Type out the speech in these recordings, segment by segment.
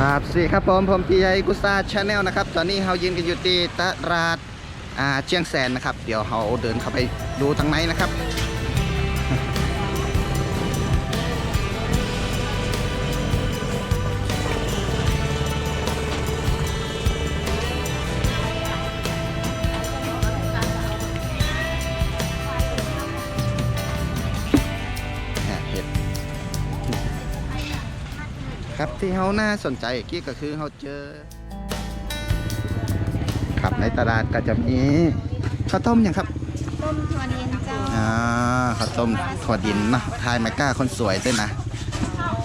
ครับสวัสดีครับผมผมพีไอกุซ่าชาแนลนะครับ ตอนนี้เรายืนกันอยู่ที่ตลาดเชียงแสนนะครับ เดี๋ยวเราเดินเข้าไปดูทางไหนนะครับ ครับที่เขาน่าสนใจอีกที่ก็คือเขาเจอครับในตลาดก็จะมีข้าวต้มอย่างครับต้มถั่วดินเจ้าอ่าข้าวต้มถั่วดินเนาะทายไมก้าคนสวยด้วยนะ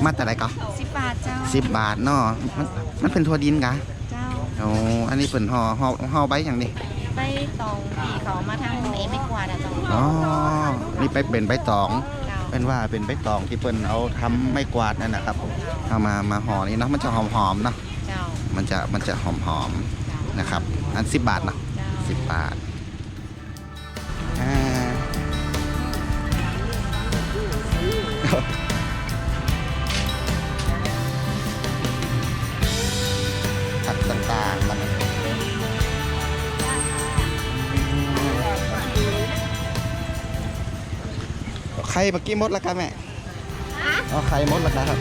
มาแต่ไรก็สิบบาทเจ้าสิบบาทเนาะมันมันเป็นถั่วดินกะเจ้าโอ้อันนี้เป็นห่อห่อห่อใบอย่างนี้ใบตองผีเขามาทางเอไม่กวาดอะเจ้าอ๋อนี่ไปเป็นใบตองเจ้าเป็นว่าเป็นใบตองที่เปิ้นเอาทำไม่กวาดนั่นนะครับ เอามามาห่อนี่เนาะมันจะหอมๆเนาะเจ้ามันจะมันจะหอมๆนะครับ อันสิบบาทเนาะเจ้าสิบบาทอ่าผักต่างๆมันไข่เมื่อกี้มดแล้วกันแม่เอาไข่มดแล้วกันครับ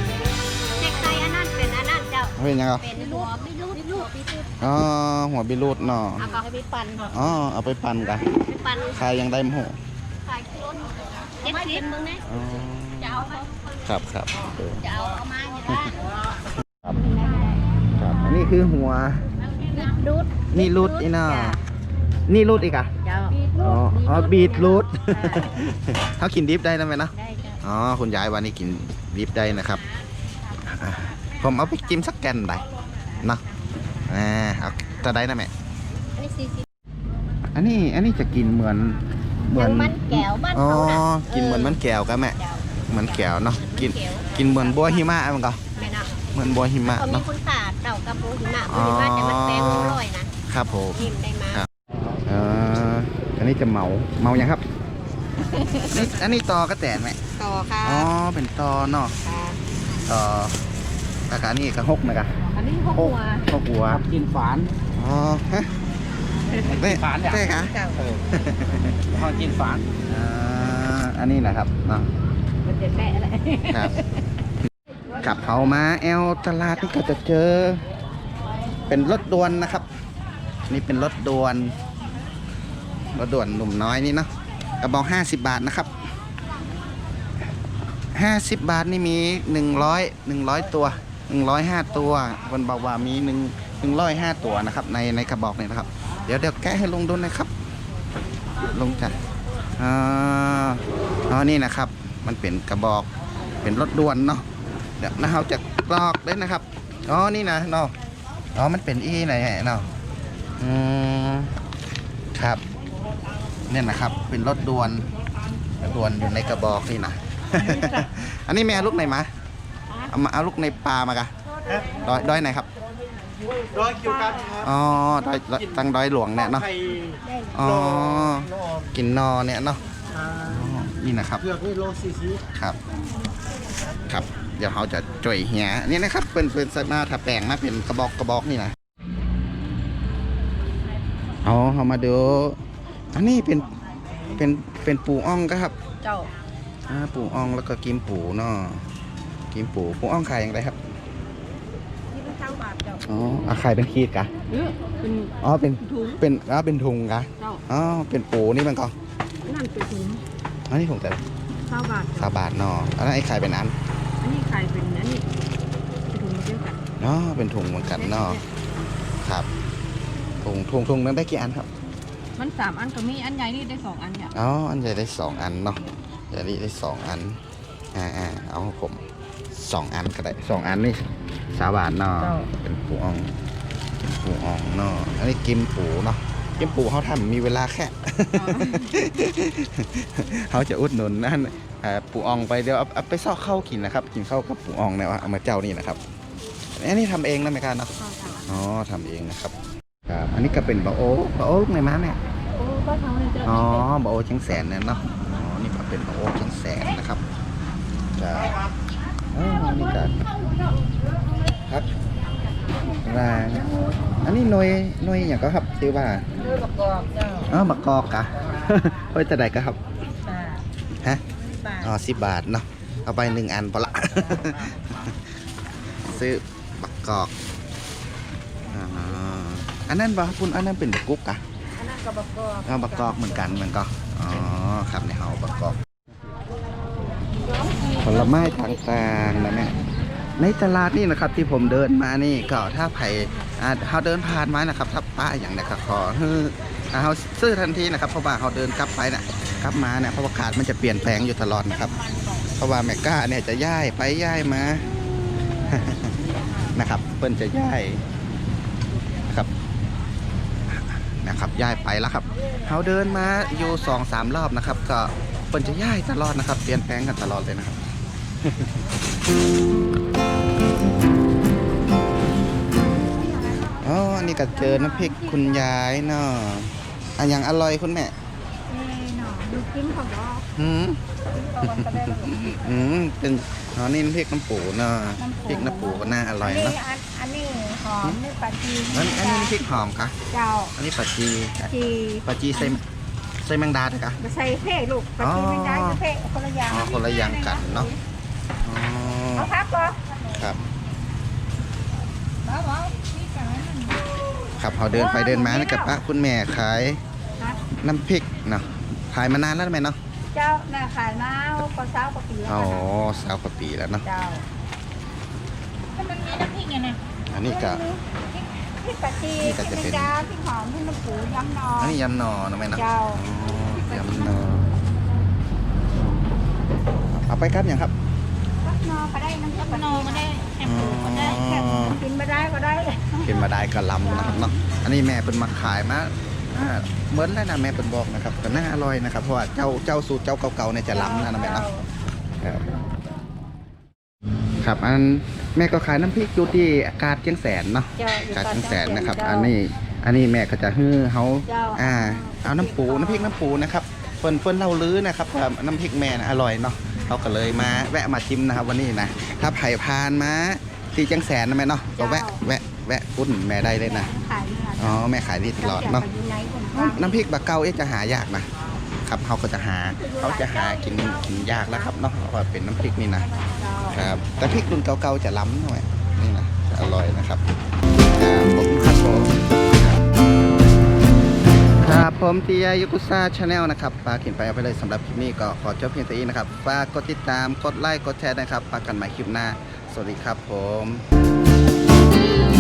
เจ้าเป็นยังไงเป็นหัวไม่รูดไม่รูดไม่รูดอ๋อหัวบิรูดเนาะเอาก็ให้ไปปั่นอ๋อเอาไปปั่นกันไปปั่นขายยังได้หมูขายกิโลเจ็ดสิบมึงนะอ๋อจะเอาครับครับเออจะเอาเอามาอยู่ได้ครับครับอันนี้คือหัวรูดนี่รูดอีน่านี่รูดอีกอะเจ้าอ๋ออ๋อ บีทรูดเขากินดิฟได้นะแม่เนาะได้เจ้าอ๋อ คุณยายวันนี้กินดิฟได้นะครับอะ ผมเอาไปจิ้มสักแกนได้เนาะอ่าเอาจะได้นะแม่ อันนี้สี่สิบอันนี้อันนี้จะกินเหมือนเหมือนมันแก้วบ้านอ๋อ เขาน่ะกินเหมือนมันแก้วกันแม่เจ้าเหมือนแก้วเนาะ กินแก้วกินเหมือนบัวหิมะมันก็แม่นะเหมือนบัวหิมะเขามีเนาะ คุณค่าเต่ากับปูหิมะปูหิมะแต่มันแปลงอร่อยนะครับผม นิ่มได้มาครับ เอ่ออันนี้จะเมา เมายังครับนี่อันนี้ตอกระแตนไหมต่อค่ะอ๋อ เป็นตอเนาะค่ะ ตอ อากานี่กระหกนะกะอันนี้หกหัวหกหัวกินฝานอ๋อฮะเต้ฝานเนี่ยเต้คะเก่าเออพอกินฝานอ่าอันนี้นะครับเนาะมันจะแปะอะไรครับขับเขามาแอลตลาดนี่ก็จะเจอ เป็นรถด่วนนะครับ นี่เป็นรถด่วนรถด่วนหนุ่มน้อยนี่เนาะกระบอกห้าสิบบาทนะครับห้าสิบบาทนี่มีหนึ่งร้อยหนึ่งร้อยตัว หนึ่งร้อยห้าตัวคนบอกว่ามีหนึ่งหนึ่งร้อยห้าตัวนะครับ ในในกระบอกเนี่ยนะครับ เดี๋ยวเดี๋ยวแกะให้ลงดูหนะครับลงจัดอ่าอ๋อนี่นะครับ มันเป็นกระบอกเป็นรถด่วนเนาะเดี๋ยวนะเราจะกรอกได้นะครับอ๋อนี่นะเนาะอ๋อมันเป็นอีไหนเนาะอืมครับเนี่ยนะครับ เป็นรถด่วนรถด่วนอยู่ในกระบอกนี่นะ อันนี้แม่เอาลูกไหนมา เอามาเอาลูกในปลามากะดอยดอยไหนครับร้อยคิวกันครับอ๋อดอยดอยตังดอยหลวงเนี่ยเนาะไข่อ๋อโลกินนอเนี่ยเนาะอ่าอ๋อนี่นะครับเผือกนี่โลสี่สิบครับ ครับ เดี๋ยวเขาจะจ่อยเหียนี่นะครับเป็นเป็นสมาถ้าแปลงมาเป็นกระบอกกระบอกนี่นะเอาเขามาดูอันนี้เป็นเป็นเป็นปูอ่องก็ครับ เจ้าอ่าปูอ่องแล้วก็กิมปูเนาะ กิมปูปูอ่องขายอย่างไรครับที่เป็นเก้าบาทเจ้าอ๋ออาขายเป็นขีดกะเออเป็นอ๋อเป็นถุงเป็นอ๋อเป็นถุงกะเจ้าอ๋อเป็นปูนี่มันก็นั่นเป็นถุงอันนี้ถุงแต่เก้าบาทสาบาทเนาะอันนั้นไอ้ขายเป็นอันอันนี้ขายเป็นอันนี้เป็นถุงเดียวกันเนาะเป็นถุงเหมือนกันเนาะครับถุงถุงถุงนั้นได้กี่อันครับมันสามอันก็มีอันใหญ่นี่ได้สองอันเนี่ยอ๋ออันใหญ่ได้สองอันเนาะใหญ่นี่ได้สองอันอ่าอ่าเอาของผม สองอันก็ได้สองอันนี่สาบานเนาะเป็นปูอ่องเป็นปูอ่องเนาะอันนี้กิมปูเนาะกิมปูเขาทำมีเวลาแค่ เขาจะอุดหนุนนั่นอ่าปูอ่องไปเดี๋ยวเอาเอาไปซอกข้าวกินนะครับ กินข้าวกับปูอ่องเนี่ยว่าเอามาเจ้านี่นะครับอันนี้ทำเองนะไม่การเนาะอ๋อทำเองนะครับครับ อันนี้ก็เป็นบะโอ๊บะโอ๊ในม้าเนี่ย โอ้ก็ทำเลยเจ้าอ๋อบะโอ๊เชียงแสนเนี่ยเนาะ อ๋อ นี่ก็เป็นบะโอ๊เชียงแสนนะครับจ้า อ๋อนี่กันครับนี้หน่วยหน่วยอย่างก็ครับชื่อว่าเลือประกอบเจ้าอ๋อมะกอกกะเฮ้ยแต่ใดก็ครับบาทฮะบาทอ๋อสิบบาทเนาะเอาไปหนึ่งอันพอละ ซื้อบักกอกอ่าอันนั้นบ่ครับคุณอันนั้นเป็นบักกุ๊กกะอันนั้นก็ประกอบเอาบักกอกเหมือนกันเหมือนก็อ๋อครับในเฮาบักกอกผ ลไม้ต่างๆนะแม่ในตลาดนี่นะครับที่ผมเดินมานี่ก็ถ้าไผ่เขาเดินผ่านมานะครับ ถ้าป้าอย่างนะครับขอเฮ้อเขาซื้อทันทีนะครับเพราะว่าเขาเดินกลับไปนะกลับมาเนี่ยเพราะว่าขาดมันจะเปลี่ยนแปลงอยู่ตลอดนะครับ เพราะว่าแมกก้าเนี่ยจะย้ายไปย้ายมานะครับเปิ้นจะย้ายนะครับนะครับย้ายไปแล้วครับเขาเดินมาอยู่สองสามรอบนะครับ ก็เปิ้นจะย้ายตลอดนะครับ เปลี่ยนแปลงกันตลอดเลยนะครับ อ๋ออันนี่ก็เจอน้ำพริกคุณยายเนาะอันยังอร่อยคุณแม่เอ้หนอดูกินของดอกหืมตะวันก็ได้แล้วอืมเป็นอ๋อนี่น้ำพริกน้ำปูเนาะพริกน้ำปูก็น่าอร่อยนี่เนาะอันอันนี้หอมนี่ปลาจีอันอันนี้น้ำพริกหอมคะเจ้า อันนี้ปลาจีจีปลาจีใส่ใส่แมงดาด้วยกะจะใส่เพ่ลูกปลาจีไม่ได้เพ่คนละอย่างอ๋อคนละอย่างกันเนาะอ๋อ เอาพักก่อนครับบ้าบ้าพี่กันครับเขาเดินไปเดินมานะกับป้าคุณแม่ขายนะน้ำพริกเนาะขายมานานแล้วไหมเนาะเจ้าน่ะขายมาก็เช้าก็ปีแล้วอ๋อนะสาวกว่าปีแล้วเนาะเจ้าถ้ามันมีน้ำพริกไงนะอันนี้ก็พริกกะจีนี่พก็ริกจะเป็นแมงดาพริกหอมพริกน้ำปูยำนออันนี้ยำหนอนะแม่เนาะเจ้าอ๋อยำหนอเอาไปครับอย่างครับ กินไม่ได้ก็ได้กินมาได้ก็ลำนะครับเนาะอันนี้แม่เป็นมาขายมาอ่าเหมือนแล้วนะแม่เป็นบอกนะครับก็น่าอร่อยนะครับเพราะว่าเจ้าเจ้าสูตรเจ้าเก่าๆเนี่ยจะล้ำนะนะแม่เนาะครับครับอันแม่ก็ขายน้ำพริกอยู่ที่อากาศเชียงแสนเนาะเจ้าอยู่อากาศปากเชียงแสนนะครับเจ้าอันนี้อันนี้แม่ก็จะฮื้อเขาเจ้าอ่า เอาน้ำปูน้ำพริกน้ำปูนะครับเฟิ่นเฟิ่นเล่าลื้อนะครับว่าน้ำพริกแม่นะอร่อยเนาะเขาก็เลยมาแวะมาชิมนะครับวันนี้นะถ้าไผ่พานมา ที่เชียงแสนนะแม่เนาะก็แวะแวะแวะอุ่นแม่ได้เลยนะขายนี่ล่ะอ๋อแม่ขายนี่ตลอดเนาะอยู่ไหนคนกลางน้ำพริกบะเกาเอ๊ะจะหายากนะครับเขาก็จะหาเขาจะหากินกินยากแล้วครับเนาะเพราะว่าเป็นน้ำพริกนี่นะเจ้าครับแต่พริกรุ่นเก่าๆจะล้ำหน่อยนี่นะจะอร่อยนะครับครับผมครับผมครับผมทียายุกุซ่าชาแนลนะครับฝากเขียนไปเอาไปเลยสำหรับคลิปนี้ก็ขอจบเพียงเท่านี้นะครับฝากกดติดตามกดไลค์กดแชร์นะครับฝากกันใหม่คลิปหน้าส วัสดีครับผม